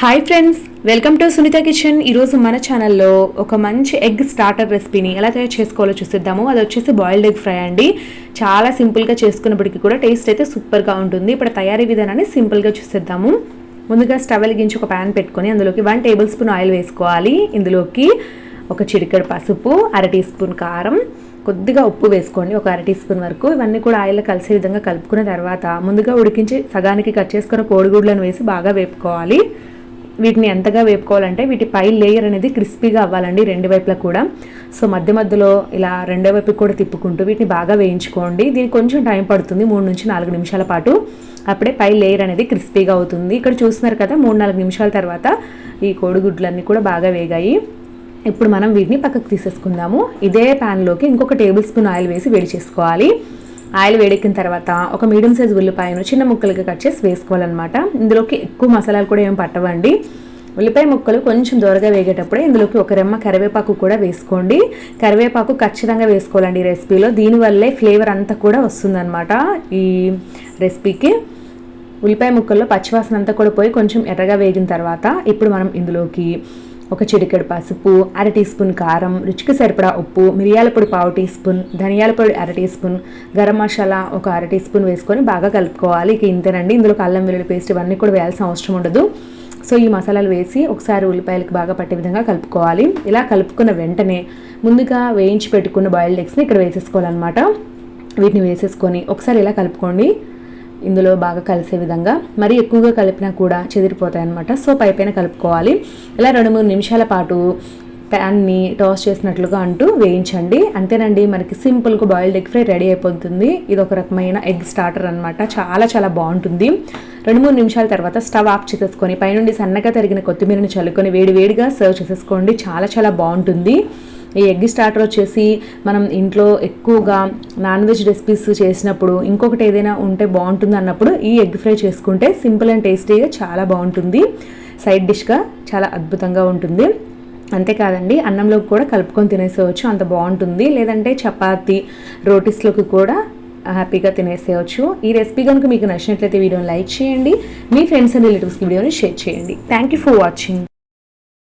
Hi friends welcome to Sunitha kitchen ఈరోజు మన ఛానల్లో ఒక మంచి ఎగ్ స్టార్టర్ రెసిపీని ఎలా తయారు చేసుకోవాలో చూసిద్దాము. అది వచ్చేసి బాయిల్డ్ ఎగ్ ఫ్రై అండి. చాలా సింపుల్గా చేసుకున్నప్పటికీ కూడా టేస్ట్ అయితే సూపర్గా ఉంటుంది. ఇప్పుడు తయారీ విధానాన్ని సింపుల్గా చూసేద్దాము. ముందుగా స్టవ్ వెలిగించి ఒక ప్యాన్ పెట్టుకొని అందులోకి వన్ టేబుల్ స్పూన్ ఆయిల్ వేసుకోవాలి. ఇందులోకి ఒక చిటికెడు పసుపు అర టీ స్పూన్ కారం కొద్దిగా ఉప్పు వేసుకోండి. ఒక అర టీ స్పూన్ వరకు. ఇవన్నీ కూడా ఆయిల్లో కలిసే విధంగా కలుపుకున్న తర్వాత ముందుగా ఉడికించి సగానికి కట్ చేసుకున్న కోడిగుడ్లను వేసి బాగా వేపుకోవాలి. వీటిని ఎంతగా వేపుకోవాలంటే వీటి పై లేయర్ అనేది క్రిస్పీగా అవ్వాలండి రెండు వైపులా కూడా. సో మధ్య మధ్యలో ఇలా రెండో వైపు కూడా తిప్పుకుంటూ వీటిని బాగా వేయించుకోండి. దీనికి కొంచెం టైం పడుతుంది మూడు నుంచి నాలుగు నిమిషాల పాటు. అప్పుడే పై లేయర్ అనేది క్రిస్పీగా అవుతుంది. ఇక్కడ చూస్తున్నారు కదా మూడు నాలుగు నిమిషాల తర్వాత ఈ కోడిగుడ్లన్నీ కూడా బాగా వేగాయి. ఇప్పుడు మనం వీటిని పక్కకు తీసేసుకుందాము. ఇదే ప్యాన్లోకి ఇంకొక టేబుల్ స్పూన్ ఆయిల్ వేసి వేడి చేసుకోవాలి. ఆయిల్ వేడెక్కిన తర్వాత ఒక మీడియం సైజ్ ఉల్లిపాయను చిన్న ముక్కలుగా కట్ చేసి వేసుకోవాలన్నమాట. ఇందులోకి ఎక్కువ మసాలాలు కూడా ఏం పట్టవండి. ఉల్లిపాయ ముక్కలు కొంచెం దూరగా వేగేటప్పుడే ఇందులోకి ఒక రెమ్మ కరివేపాకు కూడా వేసుకోండి. కరివేపాకు ఖచ్చితంగా వేసుకోవాలండి ఈ రెసిపీలో. దీనివల్లే ఫ్లేవర్ అంతా కూడా వస్తుందన్నమాట ఈ రెసిపీకి. ఉల్లిపాయ ముక్కల్లో పచ్చివాసన అంతా కూడా పోయి కొంచెం ఎర్రగా వేగిన తర్వాత ఇప్పుడు మనం ఇందులోకి ఒక చిటికెడు పసుపు అర టీ స్పూన్ కారం రుచికి సరిపడా ఉప్పు మిరియాల పొడి పావు టీ స్పూన్ ధనియాల పొడి అర టీ స్పూన్ గరం మసాలా ఒక అర టీ స్పూన్ వేసుకొని బాగా కలుపుకోవాలి. ఇక ఇంతేనండి. ఇందులో అల్లం వెల్లుల్లి పేస్ట్ ఇవన్నీ కూడా వేయాల్సిన అవసరం ఉండదు. సో ఈ మసాలాలు వేసి ఒకసారి ఉల్లిపాయలకు బాగా పట్టే విధంగా కలుపుకోవాలి. ఇలా కలుపుకున్న వెంటనే ముందుగా వేయించి పెట్టుకున్న బాయిల్డ్ ఎగ్స్ని ఇక్కడ వేసేసుకోవాలన్నమాట. వీటిని వేసేసుకొని ఒకసారి ఇలా కలుపుకోండి. ఇందులో బాగా కలిసే విధంగా మరి ఎక్కువగా కలిపినా కూడా చెదిరిపోతాయి అనమాట సో పై పైన కలుపుకోవాలి. ఇలా రెండు మూడు నిమిషాల పాటు ప్యాన్ని టాస్ చేసినట్లుగా అంటూ వేయించండి. అంతేనండి మనకి సింపుల్గా బాయిల్డ్ ఎగ్ ఫ్రై రెడీ అయిపోతుంది. ఇది ఒక రకమైన ఎగ్ స్టార్టర్ అనమాట చాలా చాలా బాగుంటుంది. రెండు మూడు నిమిషాల తర్వాత స్టవ్ ఆఫ్ చేసేసుకొని పైనుండి సన్నగా తరిగిన కొత్తిమీరని చల్లుకొని వేడి వేడిగా సర్వ్ చేసేసుకోండి. చాలా చాలా బాగుంటుంది. ఈ ఎగ్ స్టార్టర్ వచ్చేసి మనం ఇంట్లో ఎక్కువగా నాన్ వెజ్ రెసిపీస్ చేసినప్పుడు ఇంకొకటి ఏదైనా ఉంటే బాగుంటుంది అన్నప్పుడు ఈ ఎగ్ ఫ్రై చేసుకుంటే సింపుల్ అండ్ టేస్టీగా చాలా బాగుంటుంది. సైడ్ డిష్గా చాలా అద్భుతంగా ఉంటుంది. అంతేకాదండి అన్నంలోకి కూడా కలుపుకొని తినేసేయచ్చు అంత బాగుంటుంది. లేదంటే చపాతి రోటీస్లోకి కూడా హ్యాపీగా తినేసేయచ్చు. ఈ రెసిపీ కనుక మీకు నచ్చినట్లయితే వీడియోని లైక్ చేయండి. మీ ఫ్రెండ్స్ అండ్ రిలేటివ్స్కి వీడియోని షేర్ చేయండి. Thank you for watching